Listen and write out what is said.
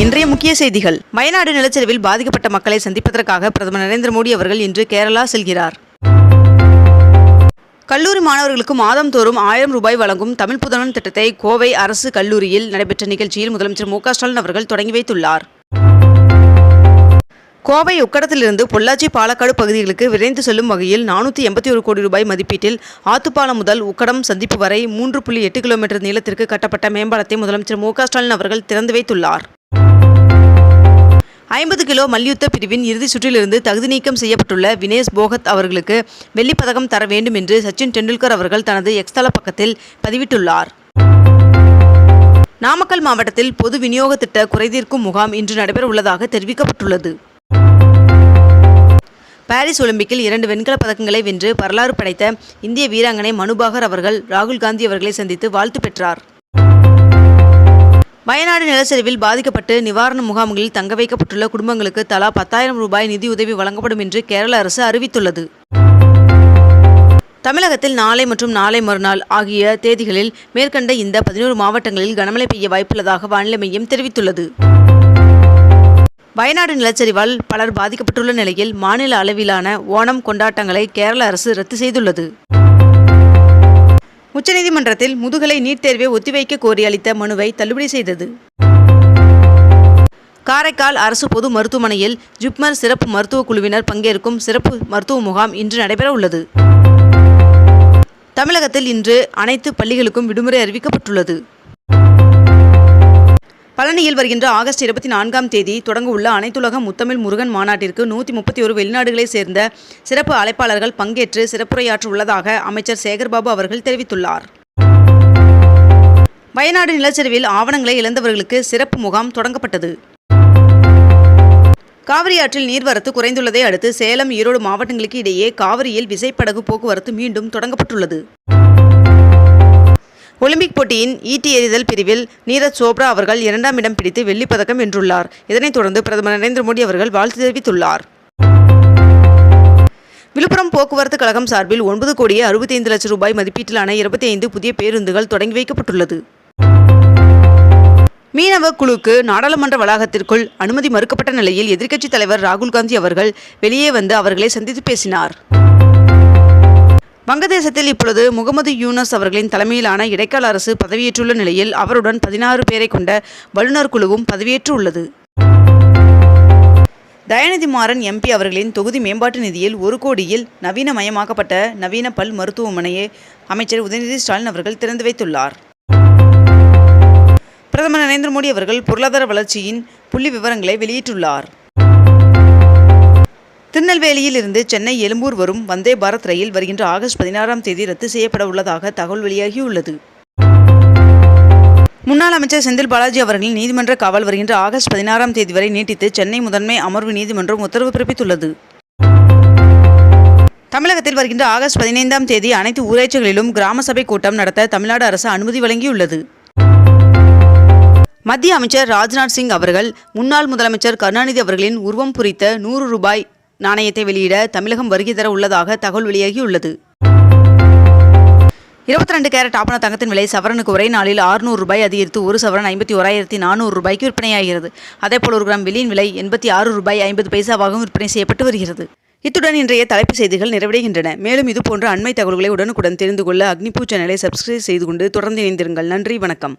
இன்றைய முக்கிய செய்திகள். வயநாடு நிலச்சரிவில் பாதிக்கப்பட்ட மக்களை சந்திப்பதற்காக பிரதமர் நரேந்திர மோடி அவர்கள் இன்று கேரளா செல்கிறார். கல்லூரி மாணவர்களுக்கு மாதந்தோறும் ஆயிரம் ரூபாய் வழங்கும் தமிழ் புதனன் திட்டத்தை கோவை அரசு கல்லூரியில் நடைபெற்ற நிகழ்ச்சியில் முதலமைச்சர் மு ஸ்டாலின் அவர்கள் தொடங்கி வைத்துள்ளார். கோவை உக்கடத்திலிருந்து பொள்ளாச்சி பாலக்காடு பகுதிகளுக்கு விரைந்து செல்லும் வகையில் நானூற்றி எண்பத்தி ஒரு கோடி ரூபாய் மதிப்பீட்டில் ஆத்துப்பாலம் முதல் உக்கடம் சந்திப்பு வரை மூன்று புள்ளி எட்டு கிலோமீட்டர் நீளத்திற்கு கட்டப்பட்ட மேம்பாலத்தை முதலமைச்சர் மு ஸ்டாலின் அவர்கள் திறந்து வைத்துள்ளார். ஐம்பது கிலோ மல்யுத்த பிரிவின் இறுதிச் சுற்றிலிருந்து தகுதி நீக்கம் செய்யப்பட்டுள்ள வினேஷ் போகத் அவர்களுக்கு வெள்ளிப்பதக்கம் தர வேண்டும் என்று சச்சின் டெண்டுல்கர் அவர்கள் தனது எக்ஸ்தல பக்கத்தில் பதிவிட்டுள்ளார். நாமக்கல் மாவட்டத்தில் பொது விநியோக திட்ட குறைதீர்க்கும் முகாம் இன்று நடைபெற உள்ளதாக தெரிவிக்கப்பட்டுள்ளது. பாரிஸ் ஒலிம்பிக்கில் இரண்டு வெண்கலப் பதக்கங்களை வென்று வரலாறு படைத்த இந்திய வீராங்கனை மனுபாகர் அவர்கள் ராகுல் காந்தி அவர்களை சந்தித்து வாழ்த்து பெற்றார். வயநாடு நிலச்சரிவில் பாதிக்கப்பட்டு நிவாரண முகாம்களில் தங்க வைக்கப்பட்டுள்ள குடும்பங்களுக்கு தலா பத்தாயிரம் ரூபாய் நிதியுதவி வழங்கப்படும் என்று கேரள அரசு அறிவித்துள்ளது. தமிழகத்தில் நாளை மற்றும் நாளை மறுநாள் ஆகிய தேதிகளில் மேற்கண்ட இந்த பதினோரு மாவட்டங்களில் கனமழை பெய்ய வாய்ப்புள்ளதாக வானிலை மையம் தெரிவித்துள்ளது. வயநாடு நிலச்சரிவால் பலர் பாதிக்கப்பட்டுள்ள நிலையில் மாநில அளவிலான ஓணம் கொண்டாட்டங்களை கேரள அரசு ரத்து செய்துள்ளது. உச்சநீதிமன்றத்தில் முதுகலை நீட் தேர்வை ஒத்திவைக்க கோரி அளித்த மனுவை தள்ளுபடி செய்தது. காரைக்கால் அரசு பொது மருத்துவமனையில் ஜிப்மர் சிறப்பு மருத்துவக் குழுவினர் பங்கேற்கும் சிறப்பு மருத்துவ முகாம் இன்று நடைபெற உள்ளது. தமிழகத்தில் இன்று அனைத்து பள்ளிகளுக்கும் விடுமுறை அறிவிக்கப்பட்டுள்ளது. பழனியில் வருகின்ற ஆகஸ்ட் இருபத்தி நான்காம் தேதி தொடங்க உள்ள அனைத்துலக முத்தமிழ் முருகன் மாநாட்டிற்கு நூற்றி முப்பத்தி ஒரு வெளிநாடுகளைச் சேர்ந்த சிறப்பு அழைப்பாளர்கள் பங்கேற்று சிறப்புரையாற்ற உள்ளதாக அமைச்சர் சேகர்பாபு அவர்கள் தெரிவித்துள்ளார். வயநாடு நிலச்சரிவில் ஆவணங்களை இழந்தவர்களுக்கு சிறப்பு முகாம் தொடங்கப்பட்டது. காவிரி ஆற்றில் நீர்வரத்து குறைந்துள்ளதை அடுத்து சேலம் ஈரோடு மாவட்டங்களுக்கு இடையே காவிரியில் விசைப்படகு போக்குவரத்து மீண்டும் தொடங்கப்பட்டுள்ளது. ஒலிம்பிக் போட்டியின் ஈட்டி எறிதல் பிரிவில் நீரஜ் சோப்ரா அவர்கள் இரண்டாம் இடம் பிடித்து வெள்ளிப் பதக்கம் வென்றுள்ளார். இதனைத் தொடர்ந்து பிரதமர் நரேந்திர மோடி அவர்கள் வாழ்த்து தெரிவித்துள்ளார். விழுப்புரம் போக்குவரத்து கழகம் சார்பில் ஒன்பது கோடியே அறுபத்தைந்து லட்சம் ரூபாய் மதிப்பீட்டிலான இருபத்தி ஐந்து புதிய பேருந்துகள் தொடங்கி வைக்கப்பட்டுள்ளது. மீனவ குழுக்கு நாடாளுமன்ற வளாகத்திற்குள் அனுமதி மறுக்கப்பட்ட நிலையில் எதிர்க்கட்சித் தலைவர் ராகுல் காந்தி அவர்கள் வெளியே வந்து அவர்களை சந்தித்து பேசினார். வங்கதேசத்தில் இப்பொழுது முகமது யூனஸ் அவர்களின் தலைமையிலான இடைக்கால அரசு பதவியேற்றுள்ள நிலையில் அவருடன் பதினாறு பேரை கொண்ட வல்லுநர் குழுவும் பதவியேற்று உள்ளது. தயாநிதி மாறன் எம்பி அவர்களின் தொகுதி மேம்பாட்டு நிதியில் ஒரு கோடியில் நவீனமயமாக்கப்பட்ட நவீன பல் மருத்துவமனையை அமைச்சர் உதயநிதி ஸ்டாலின் அவர்கள் திறந்து வைத்துள்ளார். பிரதமர் நரேந்திர மோடி அவர்கள் பொருளாதார வளர்ச்சியின் புள்ளி விவரங்களை வெளியிட்டுள்ளார். திருநெல்வேலியில் இருந்து சென்னை எழும்பூர் வரும் வந்தே பாரத் ரயில் வருகின்ற ஆகஸ்ட் பதினாறாம் தேதி ரத்து செய்யப்பட உள்ளதாக தகவல் வெளியாகியுள்ளது. முன்னாள் அமைச்சர் செந்தில் பாலாஜி அவர்களின் நீதிமன்ற காவல் வருகின்ற ஆகஸ்ட் பதினாறாம் தேதி வரை நீட்டித்து சென்னை முதன்மை அமர்வு நீதிமன்றம் உத்தரவு பிறப்பித்துள்ளது. தமிழகத்தில் வருகின்ற ஆகஸ்ட் பதினைந்தாம் தேதி அனைத்து ஊராட்சிகளிலும் கிராம சபை கூட்டம் நடத்த தமிழ்நாடு அரசு அனுமதி வழங்கியுள்ளது. மத்திய அமைச்சர் ராஜ்நாத் சிங் அவர்கள் முன்னாள் முதலமைச்சர் கருணாநிதி அவர்களின் உருவம் குறித்த நூறு ரூபாய் நாணயத்தை வெளியிட தமிழகம் வருகை தர உள்ளதாக தகவல் வெளியாகியுள்ளது. இருபத்தி ரெண்டு கேரட் ஆப்பன தங்கத்தின் விலை சவரனுக்கு ஒரே நாளில் ஆறுநூறு ரூபாய் அதிகரித்து ஒரு சவரன் ஐம்பத்தி ஓராயிரத்தி நானூறு ரூபாய்க்கு விற்பனையாகிறது. அதேபோல் ஒரு கிராம் வெளியின் விலை எண்பத்தி ஆறு ரூபாய் ஐம்பது பைசாவாகவும் விற்பனை செய்யப்பட்டு வருகிறது. இத்துடன் இன்றைய தலைப்புச் செய்திகள் நிறைவடைகின்றன. மேலும் இதுபோன்ற அண்மை தகவல்களை உடனுக்குடன் தெரிந்து கொள்ள அக்னிபூ சேனலை சப்ஸ்கிரைப் செய்து கொண்டு தொடர்ந்து இணைந்திருங்கள். நன்றி வணக்கம்.